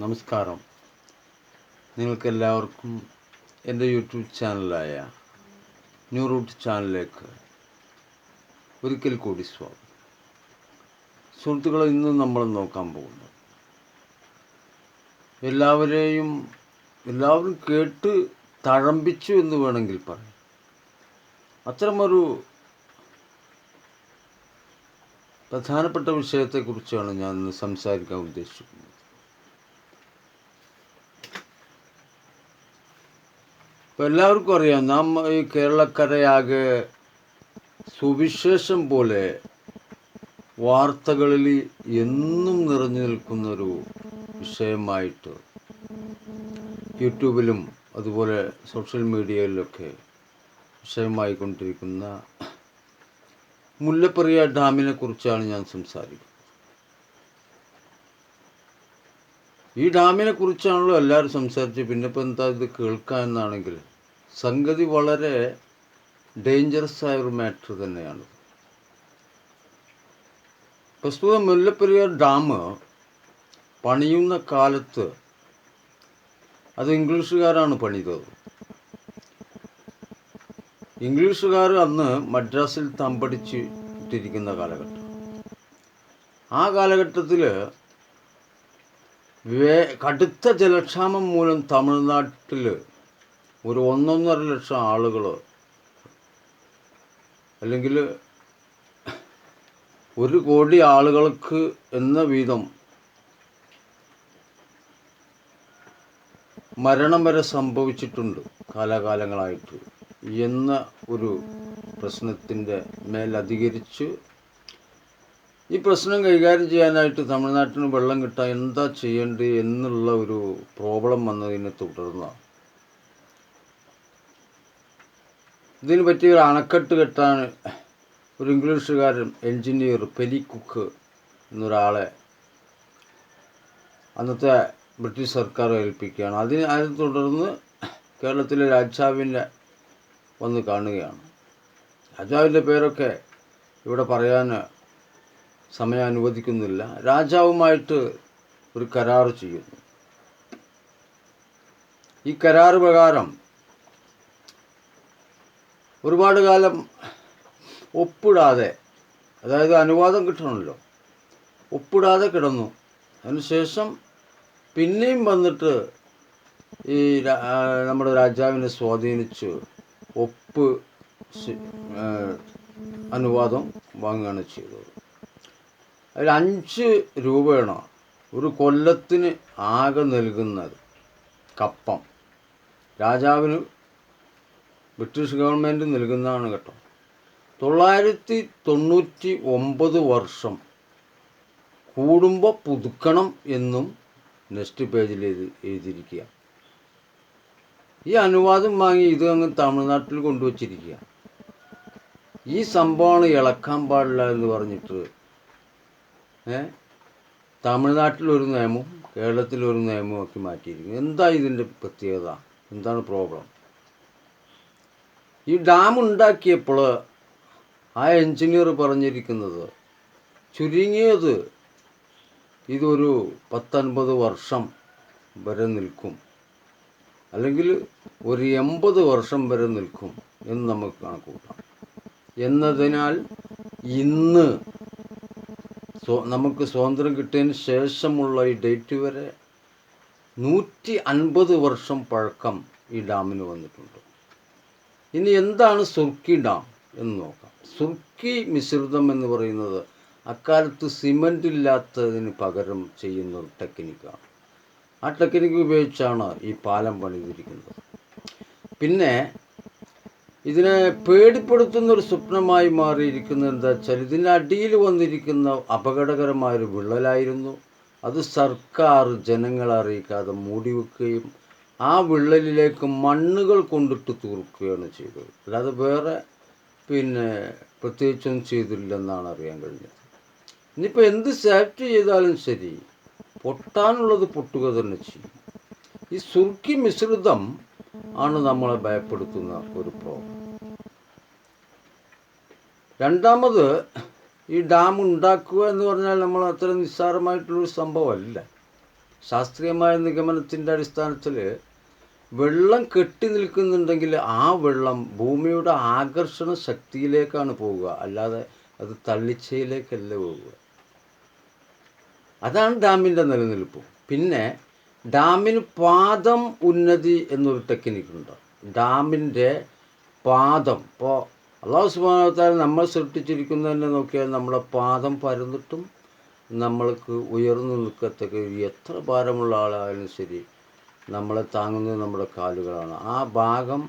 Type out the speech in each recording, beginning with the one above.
നമസ്കാരം. നിങ്ങൾക്കെല്ലാവർക്കും എന്റെ യൂട്യൂബ് ചാനലായ ന്യൂ റൂട്ട് ചാനലിലേക്ക് ഒരിക്കൽ കൂടി സ്വാഗതം. സുഹൃത്തുക്കളെ ഇന്ന് നമ്മൾ നോക്കാൻ പോകുന്നു എല്ലാവരെയും എല്ലാവരും കേട്ട് തഴമ്പിച്ചു എന്ന് വേണമെങ്കിൽ പറയാം. അത്തരമൊരു പ്രധാനപ്പെട്ട വിഷയത്തെക്കുറിച്ചാണ് ഞാൻ ഇന്ന് സംസാരിക്കാൻ ഉദ്ദേശിക്കുന്നത്. ഇപ്പം എല്ലാവർക്കും അറിയാം നാം ഈ കേരളക്കരയാകെ സുവിശേഷം പോലെ വാർത്തകളിൽ എന്നും നിറഞ്ഞു നിൽക്കുന്ന ഒരു വിഷയമായിട്ട് യൂട്യൂബിലും അതുപോലെ സോഷ്യൽ മീഡിയയിലൊക്കെ വിഷയമായിക്കൊണ്ടിരിക്കുന്ന മുല്ലപ്പെരിയ ഡാമിനെ കുറിച്ചാണ് ഞാൻ സംസാരിക്കുന്നത്. ഈ ഡാമിനെ കുറിച്ചാണല്ലോ എല്ലാവരും സംസാരിച്ചത് പിന്നെ ഇപ്പം എന്താ ഇത് കേൾക്കുക എന്നാണെങ്കിൽ സംഗതി വളരെ ഡേഞ്ചറസ് ആയ ഒരു മാറ്റർ തന്നെയാണ്. പ്രസ്തുത മുല്ലപ്പെരിയാർ ഡാം പണിയുന്ന കാലത്ത് അത് ഇംഗ്ലീഷുകാരാണ് പണിതത്. ഇംഗ്ലീഷുകാർ അന്ന് മദ്രാസിൽ തമ്പടിച്ചിട്ടിരിക്കുന്ന കാലഘട്ടം. ആ കാലഘട്ടത്തിൽ വേ കടുത്ത ജലക്ഷാമം മൂലം തമിഴ്നാട്ടിൽ ഒരു ഒന്നൊന്നര ലക്ഷം ആളുകൾ അല്ലെങ്കിൽ ഒരു കോടി ആളുകൾക്ക് എന്ന വീതം മരണം വരെ സംഭവിച്ചിട്ടുണ്ട് കാലാകാലങ്ങളായിട്ട് എന്ന ഒരു പ്രശ്നത്തിന്റെ മേലധികരിച്ച് ഈ പ്രശ്നം കൈകാര്യം ചെയ്യാനായിട്ട് തമിഴ്നാട്ടിന് വെള്ളം കിട്ടാൻ എന്താ ചെയ്യേണ്ടത് എന്നുള്ള ഒരു പ്രോബ്ലം വന്നതിനെ തുടർന്ന്. ഇതിന് പറ്റിയ ഒരു അണക്കെട്ട് കെട്ടാൻ ഒരു ഇംഗ്ലീഷുകാരൻ എൻജിനീയർ പെലിക്കുക്ക് എന്നൊരാളെ അന്നത്തെ ബ്രിട്ടീഷ് സർക്കാർ ഏൽപ്പിക്കുകയാണ്. അതിന് അതിനെ തുടർന്ന് കേരളത്തിലെ രാജാവിന്റെ വന്ന് കാണുകയാണ്. രാജാവിന്റെ പേരൊക്കെ ഇവിടെ പറയാൻ സമയം അനുവദിക്കുന്നില്ല രാജാവുമായിട്ട് ഒരു കരാർ ചെയ്യുന്നു. ഈ കരാർ പ്രകാരം ഒരുപാട് കാലം ഒപ്പിടാതെ അതായത് അനുവാദം കിട്ടണമല്ലോ ഒപ്പിടാതെ കിടന്നു. അതിനുശേഷം പിന്നെയും വന്നിട്ട് ഈ നമ്മുടെ രാജാവിനെ സ്വാധീനിച്ച് ഒപ്പ് അനുവാദം വാങ്ങുകയാണ് ചെയ്തത്. അതിൽ അഞ്ച് രൂപയാണ് ഒരു കൊല്ലത്തിന് ആകെ നൽകുന്നത് കപ്പം. രാജാവിന് ബ്രിട്ടീഷ് ഗവൺമെന്റ് നൽകുന്നതാണ് കേട്ടോ. തൊള്ളായിരത്തി തൊണ്ണൂറ്റി ഒമ്പത് വർഷം കൂടുമ്പോൾ പുതുക്കണം എന്നും നെക്സ്റ്റ് പേജിൽ എഴുതി എഴുതിയിരിക്കുക. ഈ അനുവാദം വാങ്ങി ഇത് അങ്ങ് തമിഴ്നാട്ടിൽ കൊണ്ടുവച്ചിരിക്കുക. ഈ സംഭവമാണ് ഇളക്കാൻ പാടില്ല എന്ന് പറഞ്ഞിട്ട് ഒരു നിയമവും കേരളത്തിൽ ഒരു നിയമവും ഒക്കെ മാറ്റിയിരിക്കുന്നു. എന്താ ഇതിന്റെ പ്രത്യേകത? എന്താണ് പ്രോബ്ലം ഈ ഡാം ഉണ്ടാക്കിയപ്പോൾ ആ എഞ്ചിനീയർ പറഞ്ഞിരിക്കുന്നത് ചുരുങ്ങിയത് ഇതൊരു പത്തൊൻപത് വർഷം വരെ നിൽക്കും. അല്ലെങ്കിൽ ഒരു എൺപത് വർഷം വരെ നിൽക്കും എന്ന് നമുക്ക് കണക്കൂട്ടാം എന്നതിനാൽ ഇന്ന് സ്വ നമുക്ക് സ്വാതന്ത്ര്യം കിട്ടിയതിന് ശേഷമുള്ള ഈ ഡേറ്റ് വരെ നൂറ്റി അൻപത് വർഷം പഴക്കം ഈ ഡാമിന് വന്നിട്ടുണ്ട്. ഇനി എന്താണ് സുർക്കി ഡാം എന്ന് നോക്കാം. സുർക്കി മിശ്രിതം എന്ന് പറയുന്നത് അക്കാലത്ത് സിമന്റ് ഇല്ലാത്തതിന് പകരം ചെയ്യുന്ന ഒരു ടെക്നിക്കാണ് ആ ടെക്നിക്ക് ഉപയോഗിച്ചാണ് ഈ പാലം പണിതിരിക്കുന്നത്. പിന്നെ ഇതിനെ പേടിപ്പെടുത്തുന്ന ഒരു സ്വപ്നമായി മാറിയിരിക്കുന്നത് എന്താ വെച്ചാൽ ഇതിന്റെ അടിയിൽ വന്നിരിക്കുന്ന അപകടകരമായൊരു വിള്ളലായിരുന്നു. അത് സർക്കാർ ജനങ്ങളെ അറിയിക്കാതെ മൂടി വെക്കുകയും ആ വിള്ളലിലേക്ക് മണ്ണുകൾ കൊണ്ടിട്ട് തീർക്കുകയാണ് ചെയ്തത്. അല്ലാതെ വേറെ പിന്നെ പ്രത്യേകിച്ചൊന്നും ചെയ്തില്ലെന്നാണ് അറിയാൻ കഴിഞ്ഞത്. ഇനിയിപ്പോൾ എന്ത് സേഫ്റ്റി ചെയ്താലും ശരി പൊട്ടാനുള്ളത് പൊട്ടുക തന്നെ ചെയ്യും. ഈ സുർക്കി മിശ്രിതം ആണ് നമ്മളെ ഭയപ്പെടുത്തുന്ന ഒരു പ്രോബ്ലം രണ്ടാമത് ഈ ഡാം ഉണ്ടാക്കുക എന്ന് പറഞ്ഞാൽ നമ്മൾ അത്ര നിസ്സാരമായിട്ടുള്ളൊരു സംഭവമല്ല. ശാസ്ത്രീയമായ നിഗമനത്തിന്റെ അടിസ്ഥാനത്തിൽ വെള്ളം കെട്ടി നിൽക്കുന്നുണ്ടെങ്കിൽ ആ വെള്ളം ഭൂമിയുടെ ആകർഷണ ശക്തിയിലേക്കാണ് പോവുക. അല്ലാതെ അത് തള്ളിച്ചയിലേക്കല്ല പോവുക. അതാണ് ഡാമിന്റെ നിലനിൽപ്പ്. പിന്നെ ഡാമിന് പാദം ഉന്നതി എന്നൊരു ടെക്നിക്കുണ്ട്. ഡാമിന്റെ പാദം. ഇപ്പോൾ അള്ളാഹു സുബാനത്താൽ നമ്മൾ സൃഷ്ടിച്ചിരിക്കുന്നതിനെ നോക്കിയാൽ നമ്മളെ പാദം പരന്നിട്ടും നമ്മൾക്ക് ഉയർന്നു നിൽക്കത്തക്ക എത്ര ഭാരമുള്ള ആളായാലും ശരി നമ്മളെ താങ്ങുന്നത് നമ്മുടെ കാലുകളാണ്. ആ ഭാഗം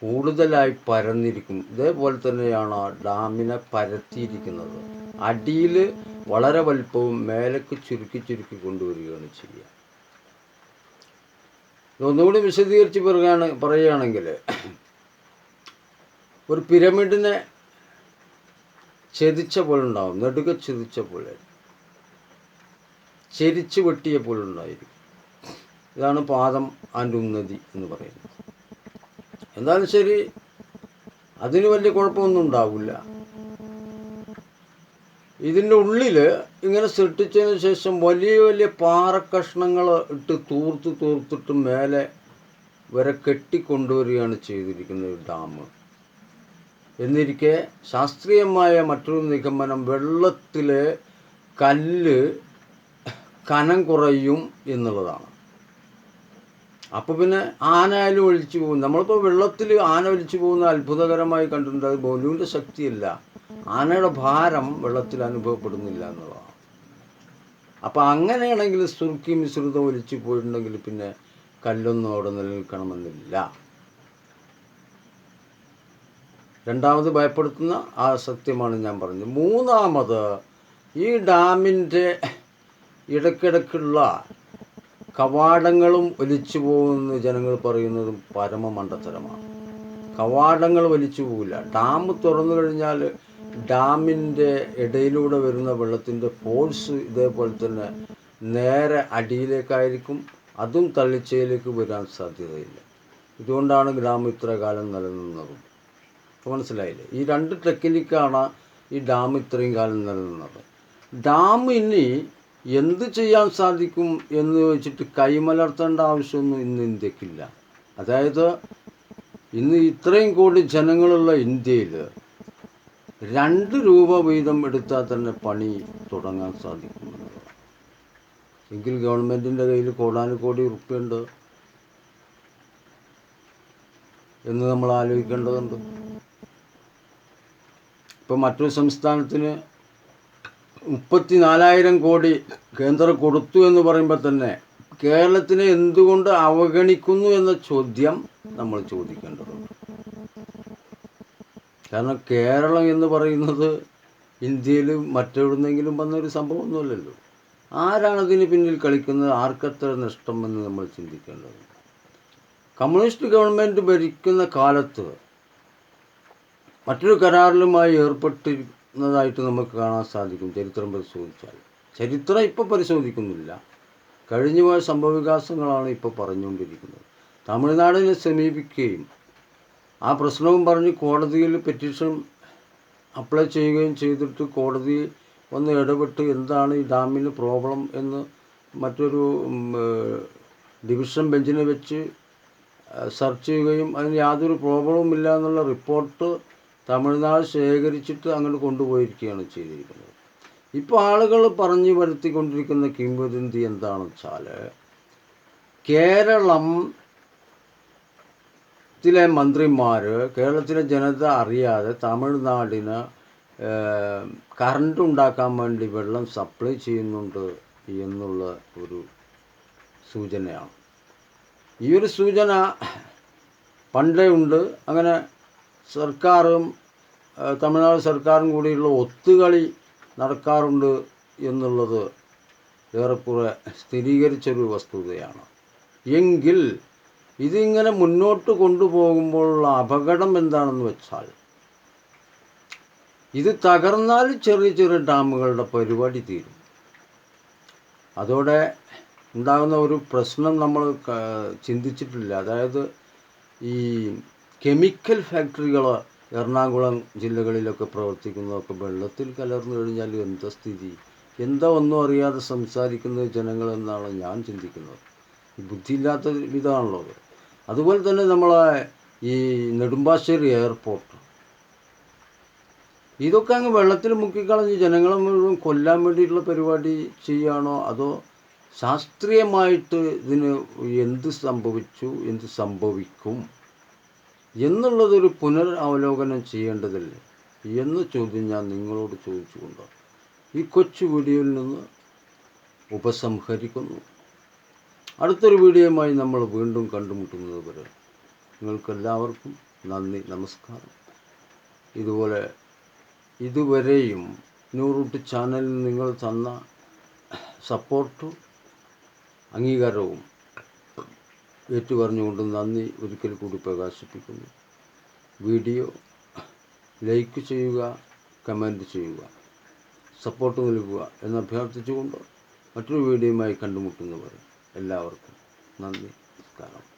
കൂടുതലായി പരന്നിരിക്കും. ഇതേപോലെ തന്നെയാണ് ആ ഡാമിനെ പരത്തിയിരിക്കുന്നത്. അടിയിൽ വളരെ വലിപ്പവും മേലേക്ക് ചുരുക്കി ചുരുക്കി കൊണ്ടുവരികയാണ് ചെയ്യുക. ഒന്നുകൂടി വിശദീകരിച്ച് പറയുകയാണ് പറയുകയാണെങ്കിൽ ഒരു പിരമിഡിനെ ചെതിച്ച പോലെ ഉണ്ടാവും നെടുക ചെതിച്ച പോലെ. ചെരിച്ച് വെട്ടിയ പോലെ ഉണ്ടായിരിക്കും ഇതാണ് പാദം ആൻഡ് ഉന്നതി എന്ന് പറയുന്നത്. എന്തായാലും ശരി അതിന് വലിയ കുഴപ്പമൊന്നും ഉണ്ടാവില്ല. ഇതിന്റെ ഉള്ളിൽ ഇങ്ങനെ സൃഷ്ടിച്ചതിന് ശേഷം വലിയ വലിയ പാറക്കഷ്ണങ്ങൾ ഇട്ട് തൂർത്ത് തൂർത്തിട്ട് മേലെ വരെ കെട്ടിക്കൊണ്ടുവരികയാണ് ചെയ്തിരിക്കുന്നത് ഡാം. എന്നിരിക്കെ ശാസ്ത്രീയമായ മറ്റൊരു നിഗമനം വെള്ളത്തിൽ കല്ല് കനം കുറയും എന്നുള്ളതാണ്. അപ്പോൾ പിന്നെ ആനയാലും ഒഴിച്ചു പോകും. നമ്മളിപ്പോൾ വെള്ളത്തിൽ ആന ഒലിച്ചു പോകുന്ന അത്ഭുതകരമായി കണ്ടിട്ടുണ്ട്. അത് ബോലുവിന്റെ ശക്തിയല്ല. ആനയുടെ ഭാരം വെള്ളത്തിൽ അനുഭവപ്പെടുന്നില്ല എന്നുള്ളതാണ്. അപ്പോൾ അങ്ങനെയാണെങ്കിൽ സുർക്കി മിശ്രിതം ഒലിച്ചു പോയിട്ടുണ്ടെങ്കിൽ പിന്നെ കല്ലൊന്നും അവിടെ നിലനിൽക്കണമെന്നില്ല. രണ്ടാമത് ഭയപ്പെടുത്തുന്ന ആ സത്യമാണ് ഞാൻ പറഞ്ഞത്. മൂന്നാമത് ഈ ഡാമിന്റെ ഇടയ്ക്കിടയ്ക്കുള്ള കവാടങ്ങളും ഒലിച്ചു പോകുമെന്ന് ജനങ്ങൾ പറയുന്നതും പരമമണ്ടത്തരമാണ്. കവാടങ്ങൾ വലിച്ചു പോകില്ല ഡാം തുറന്നു കഴിഞ്ഞാൽ ഡാമിന്റെ ഇടയിലൂടെ വരുന്ന വെള്ളത്തിന്റെ ഫോഴ്സ് ഇതേപോലെ തന്നെ നേരെ അടിയിലേക്കായിരിക്കും. അതും തള്ളിച്ചയിലേക്ക് വരാൻ സാധ്യതയില്ല. ഇതുകൊണ്ടാണ് ഗ്രാമം ഇത്ര കാലം നിലനിന്നതും. ഇപ്പോൾ മനസ്സിലായില്ലേ? ഈ രണ്ട് ടെക്നിക്കാണ് ഈ ഡാം ഇത്രയും കാലം നിലനിന്നത്. ഡാം ഇനി എന്ത് ചെയ്യാൻ സാധിക്കും എന്ന് ചോദിച്ചിട്ട് കൈമലർത്തേണ്ട ആവശ്യമൊന്നും ഇന്ന് ഇന്ത്യക്കില്ല. അതായത് ഇന്ന് ഇത്രയും കോടി ജനങ്ങളുള്ള ഇന്ത്യയിൽ രണ്ട് രൂപ വീതം എടുത്താൽ തന്നെ പണി തുടങ്ങാൻ സാധിക്കും. എങ്കിൽ ഗവൺമെന്റിന്റെ കയ്യിൽ കോടാനുകോടി ഉറുപ്പ്യുണ്ട് എന്ന് നമ്മൾ ആലോചിക്കേണ്ടതുണ്ട്. ഇപ്പം മറ്റൊരു സംസ്ഥാനത്തിന് മുപ്പത്തി നാലായിരം കോടി കേന്ദ്രം കൊടുത്തു എന്ന് പറയുമ്പോൾ തന്നെ കേരളത്തിനെ എന്തുകൊണ്ട് അവഗണിക്കുന്നു എന്ന ചോദ്യം നമ്മൾ ചോദിക്കേണ്ടതുണ്ട്. കാരണം കേരളം എന്ന് പറയുന്നത് ഇന്ത്യയിൽ മറ്റെവിടുന്നെങ്കിലും വന്നൊരു സംഭവമൊന്നുമല്ലല്ലോ. ആരാണ് അതിന് പിന്നിൽ കളിക്കുന്നത്? ആർക്കത്ര നഷ്ടം എന്ന് നമ്മൾ ചിന്തിക്കേണ്ടതുണ്ട്. കമ്മ്യൂണിസ്റ്റ് ഗവൺമെന്റ് ഭരിക്കുന്ന കാലത്ത് മറ്റൊരു കരാറിലുമായി ഏർപ്പെട്ടിരുന്നതായിട്ട് നമുക്ക് കാണാൻ സാധിക്കും. ചരിത്രം പരിശോധിച്ചാൽ. ചരിത്രം ഇപ്പോൾ പരിശോധിക്കുന്നില്ല. കഴിഞ്ഞു പോയ സംഭവവികാസങ്ങളാണ് ഇപ്പോൾ പറഞ്ഞുകൊണ്ടിരിക്കുന്നത്. തമിഴ്നാടിനെ സമീപിക്കുകയും ആ പ്രശ്നവും പറഞ്ഞ് കോടതിയിൽ പെറ്റീഷൻ അപ്ലൈ ചെയ്യുകയും ചെയ്തിട്ട് കോടതി ഒന്ന് ഇടപെട്ട് എന്താണ് ഈ ഡാമിന് പ്രോബ്ലം എന്ന് മറ്റൊരു ഡിവിഷൻ ബെഞ്ചിനെ വെച്ച് സെർച്ച് ചെയ്യുകയും അതിന് യാതൊരു പ്രോബ്ലവും ഇല്ല എന്നുള്ള റിപ്പോർട്ട് തമിഴ്നാട് ശേഖരിച്ചിട്ട് അങ്ങോട്ട് കൊണ്ടുപോയിരിക്കുകയാണ് ചെയ്തിരിക്കുന്നത്. ഇപ്പോൾ ആളുകൾ പറഞ്ഞു വരുത്തിക്കൊണ്ടിരിക്കുന്ന കിംവദന്തി എന്താണെന്ന് വെച്ചാൽ കേരളം ത്തിലെ മന്ത്രിമാർ കേരളത്തിലെ ജനത അറിയാതെ തമിഴ്നാടിന് കറണ്ട് ഉണ്ടാക്കാൻ വേണ്ടി വെള്ളം സപ്ലൈ ചെയ്യുന്നുണ്ട് എന്നുള്ള ഒരു സൂചനയാണ്. ഈ ഒരു സൂചന പണ്ടേ ഉണ്ട്. അങ്ങനെ സർക്കാരും തമിഴ്നാട് സർക്കാരും കൂടിയുള്ള ഒത്തുകളി നടക്കാറുണ്ട് എന്നുള്ളത് ഏറെക്കുറെ സ്ഥിരീകരിച്ചൊരു വസ്തുതയാണ്. എങ്കിൽ ഇതിങ്ങനെ മുന്നോട്ട് കൊണ്ടുപോകുമ്പോഴുള്ള അപകടം എന്താണെന്ന് വെച്ചാൽ ഇത് തകർന്നാൽ ചെറിയ ചെറിയ ഡാമുകളുടെ പരിപാടി തീരും. അതോടെ ഉണ്ടാകുന്ന ഒരു പ്രശ്നം നമ്മൾ ചിന്തിച്ചിട്ടില്ല. അതായത് ഈ കെമിക്കൽ ഫാക്ടറികൾ എറണാകുളം ജില്ലകളിലൊക്കെ പ്രവർത്തിക്കുന്നതൊക്കെ വെള്ളത്തിൽ കലർന്നു കഴിഞ്ഞാൽ എന്താ സ്ഥിതി? എന്താ ഒന്നും അറിയാതെ സംസാരിക്കുന്നത് ജനങ്ങളെന്നാണ് ഞാൻ ചിന്തിക്കുന്നത്. ബുദ്ധി ബുദ്ധിയില്ലാത്ത ഇതാണല്ലോ അത്. അതുപോലെ തന്നെ നമ്മളെ ഈ നെടുമ്പാശ്ശേരി എയർപോർട്ട്. ഇതൊക്കെ അങ്ങ് വെള്ളത്തിൽ മുക്കിക്കളഞ്ഞ് ജനങ്ങളെ മുഴുവൻ കൊല്ലാൻ വേണ്ടിയിട്ടുള്ള പരിപാടി ചെയ്യുകയാണോ? അതോ ശാസ്ത്രീയമായിട്ട് ഇതിന് എന്ത് സംഭവിച്ചു? എന്ത് സംഭവിക്കും? എന്നുള്ളതൊരു പുനരവലോകനം ചെയ്യേണ്ടതില്ലേ? എന്ന ചോദ്യം ഞാൻ നിങ്ങളോട് ചോദിച്ചുകൊണ്ട് ഈ കൊച്ചു വീഡിയോയിൽ നിന്ന് ഉപസംഹരിക്കുന്നു. അടുത്തൊരു വീഡിയോയുമായി നമ്മൾ വീണ്ടും കണ്ടുമുട്ടുന്നത് വരെ നിങ്ങൾക്കെല്ലാവർക്കും നന്ദി നമസ്കാരം. ഇതുപോലെ ഇതുവരെയും ന്യൂറൂട്ട് ചാനലിൽ നിങ്ങൾ തന്ന സപ്പോർട്ടും അംഗീകാരവും ഏറ്റുപറഞ്ഞുകൊണ്ട് നന്ദി ഒരിക്കൽ കൂടി പ്രകാശിപ്പിക്കുന്നു. വീഡിയോ ലൈക്ക് ചെയ്യുക കമന്റ് ചെയ്യുക സപ്പോർട്ട് നൽകുക എന്ന് അഭ്യർത്ഥിച്ചുകൊണ്ട് മറ്റൊരു വീഡിയോയുമായി കണ്ടുമുട്ടുന്നവർ എല്ലാവർക്കും നന്ദി നമസ്കാരം.